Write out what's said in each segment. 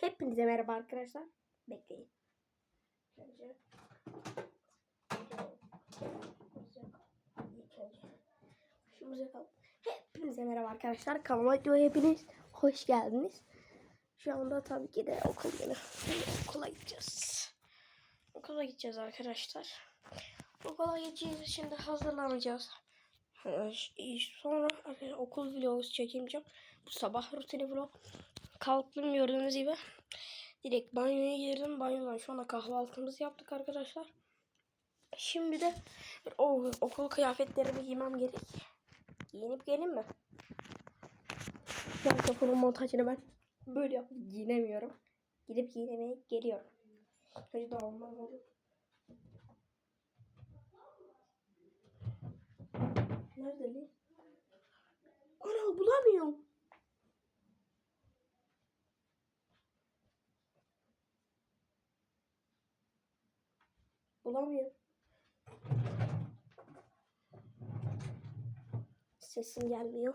Hepinize merhaba arkadaşlar. Bekleyin. Önce. Hepinize merhaba arkadaşlar. Kanalıma hepiniz hoş geldiniz. Şu anda tabii ki de okul günü. Okula gideceğiz. Okula gideceğiz arkadaşlar. Okula gideceğiz. Şimdi hazırlanacağız. Ee, Sonra arkadaşlar okul vlogu çekeceğim. Bu sabah rutini vlog. Kalktım gördüğünüz gibi. Direkt banyoya girdim. Banyodan şu anda kahvaltımızı yaptık arkadaşlar. Şimdi de o, okul kıyafetlerimi giymem gerek. Giyinip gelin mi? Yani okulun montajını ben böyle yapıp giyinemiyorum. Gidip giyinemeye geliyorum. Önce dağılmam olur. Nerede lan? Ana bulamıyorum. Bulamıyorum. Sesim gelmiyor.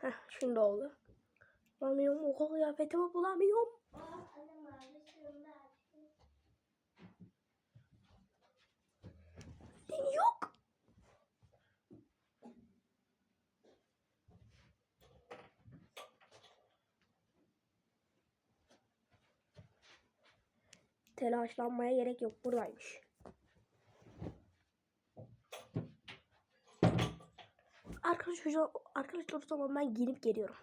Heh, şimdi oldu. Bulamıyorum. Okul kıyafetimi bulamıyorum. Yok. Telaşlanmaya gerek yok. Buradaymış. Arkadaşlar, arkadaşlar o zaman ben giyinip geliyorum.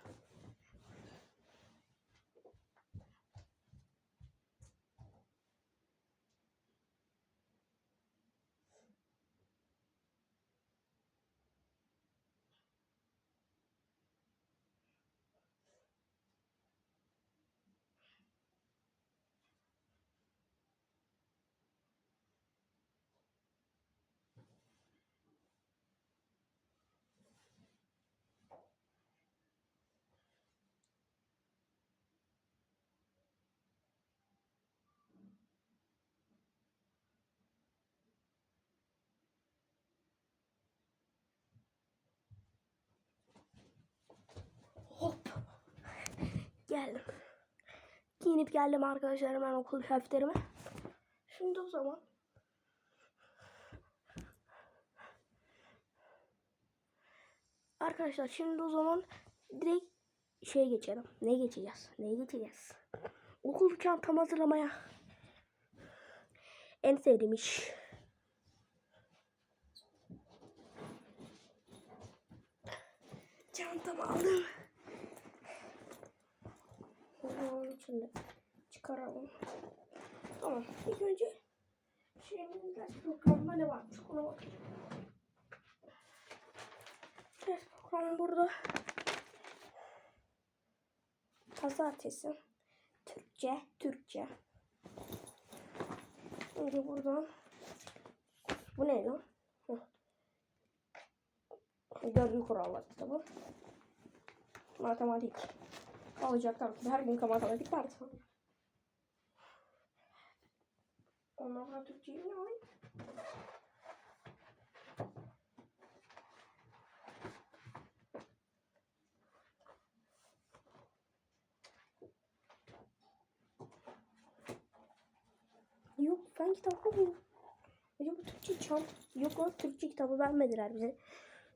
Geldim. Giyinip geldim arkadaşlar hemen okul kıyafetlerime. Şimdi o zaman Arkadaşlar şimdi o zaman direkt şey geçelim. Ne geçeceğiz? Ne geçeceğiz? Okul çantamı hazırlamaya. En sevdiğim iş. Çantamı aldım. Onun içinde çıkaralım. Tamam. İlk önce şeyin ders programında ne varmış ona bakayım. Ders programı burada. Pazartesi. Türkçe, Türkçe. Önce buradan. Bu ne lan? Görgü kuralları kitabı. Matematik. Olacak tabii ki. Her gün matematik var sanırım. Ondan sonra Türkçeyi mi alayım? Yok ben kitap okumuyorum. Acaba Türkçe çant yok lan Türkçe kitabı vermediler bize.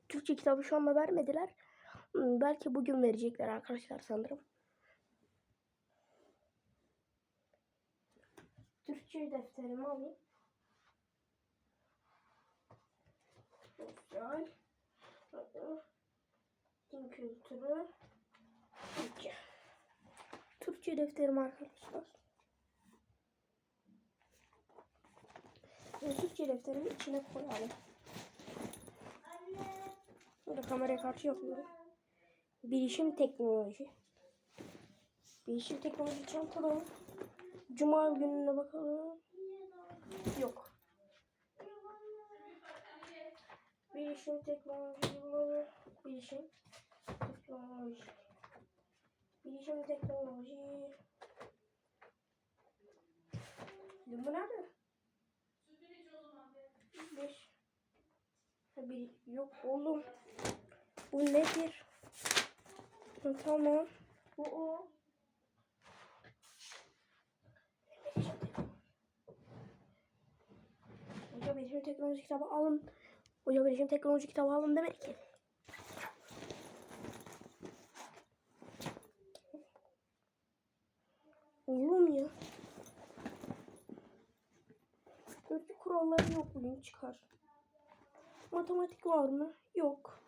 Türkçe kitabı şu anda vermediler. Hmm, Belki bugün verecekler arkadaşlar sanırım. Türkçe defterimi alayım. Sosyal. Din kültürü. Türkçe. Türkçe defterim arkadaşlar. Ve Türkçe defterimi içine koyalım. Burada kameraya karşı yapıyorum. Bilişim teknoloji. Bilişim teknoloji çantalarım. Cuma gününe bakalım. Yok. Bilişim teknoloji. Bilişim teknoloji. Bilişim teknoloji. Bu nerede? Beş. Bir, yok oğlum. Bu nedir? Tamam. Bu o. Hoca benim teknoloji kitabı alın. Hoca benim teknoloji kitabı alın demedi ki. Oğlum ya. Örgü kuralları yok bugün çıkar. Matematik var mı? Yok.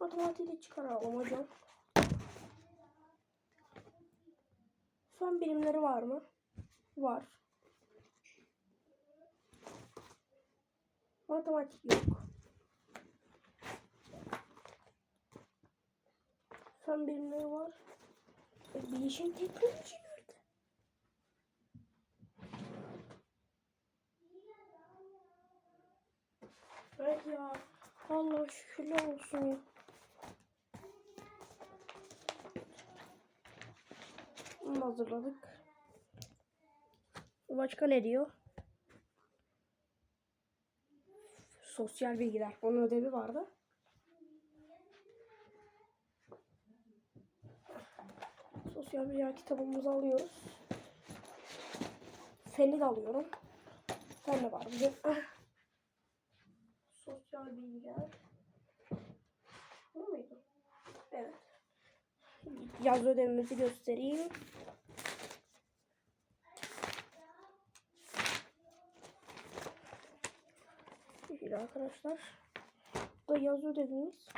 Matematiği de çıkaralım hocam. Fen bilimleri var mı? Var. Matematik yok. Fen bilimleri var. E, bilişim teknoloji nerede? Evet ya. Allah şükürler olsun ya. Bunu hazırladık. Başka ne diyor? Sosyal bilgiler. Onun ödevi vardı. Sosyal bilgiler kitabımızı alıyoruz. Feni de alıyorum. Fen de var. Ah. Sosyal bilgiler. Bu muydu? Evet. Yaz ödevimizi göstereyim. Şöyle arkadaşlar. Bu da yaz ödevimiz.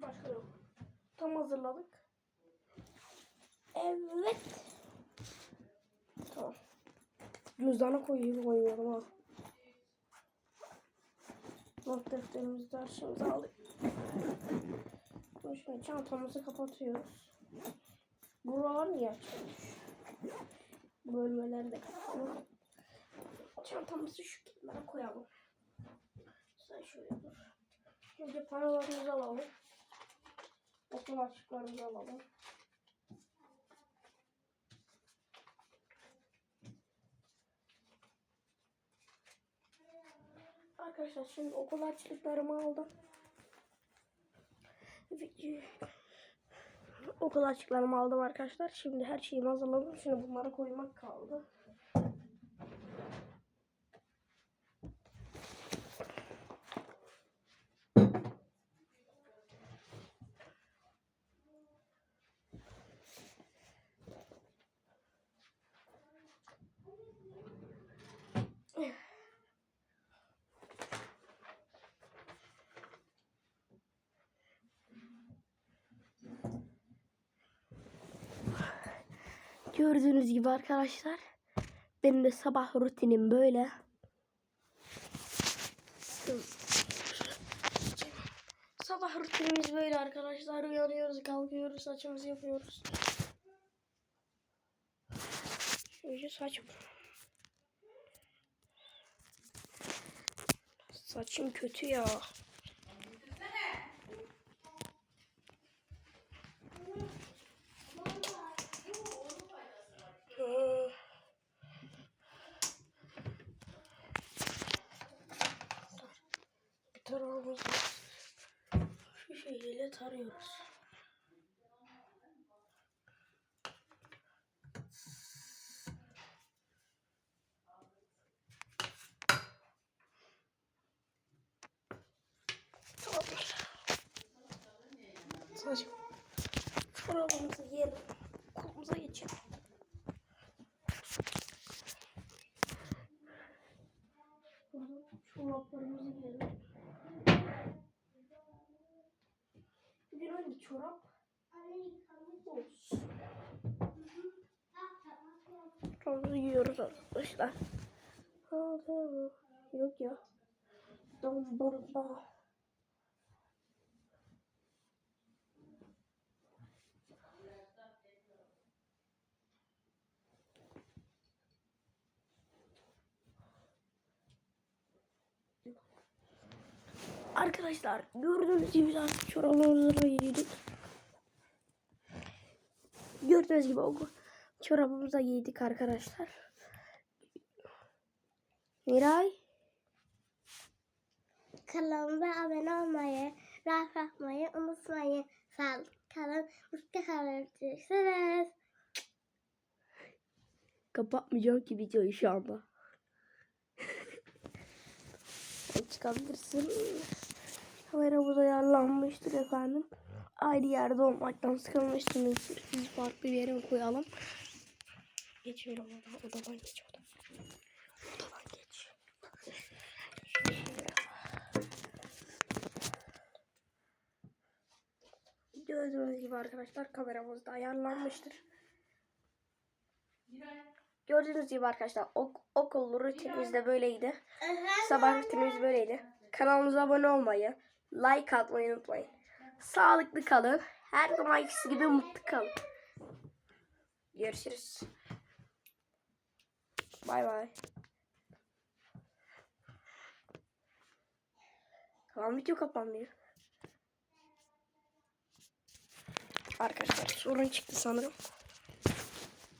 Başka yok. Tam hazırladık. Evet. Tamam. Cüzdana koyayım koyuyorum ha. Not defterimizi dersimizi aldık. Şimdi çantamızı kapatıyoruz. Buralar niye açılmış? Bölmeleri de. Çantamızı şu kenara koyalım. Sen şöyle dur. Önce paralarımızı alalım. Okul açıklarımızı alalım. Arkadaşlar şimdi okul açlıklarımı aldım. Okul açlıklarımı aldım arkadaşlar. Şimdi her şeyimi hazırladım. Şimdi bunları koymak kaldı. Gördüğünüz gibi arkadaşlar benim de sabah rutinim böyle. Sabah rutinimiz böyle arkadaşlar. Uyanıyoruz, kalkıyoruz, saçımızı yapıyoruz. Şöyle saç. Saçım kötü ya. Bir tarafımızı şu şekilde tarıyoruz. Tamamdır. Saçım. Çorabımızı yiyelim. Kolumuza geçelim. Çorabımızı giyiyoruz arkadaşlar. Yok ya. Domburda. Arkadaşlar gördüğünüz gibi artık çoraplarımızı giydik. Gördüğünüz gibi o çorabımızı da giydik arkadaşlar. Miray. Kanalıma abone olmayı, like atmayı unutmayın. Sağ kalın, mutlu kalın. Görüşürüz. Kapatmayacağım ki videoyu şu anda. Çıkabilirsin. Kameramız ayarlanmıştır efendim. Aynı yerde olmaktan sıkılmışsınız. Biz farklı bir yere koyalım? Geçiyorum odadan, odadan geç odadan. Odadan geç. Gördüğünüz gibi arkadaşlar kameramız da ayarlanmıştır. Gördüğünüz gibi arkadaşlar ok okul rutinimiz de böyleydi. Sabah rutinimiz böyleydi. Kanalımıza abone olmayı, like atmayı unutmayın. Sağlıklı kalın. Her zamanki gibi mutlu kalın. Görüşürüz. Bay bay. Tamam video kapanmıyor. Arkadaşlar sorun çıktı sanırım.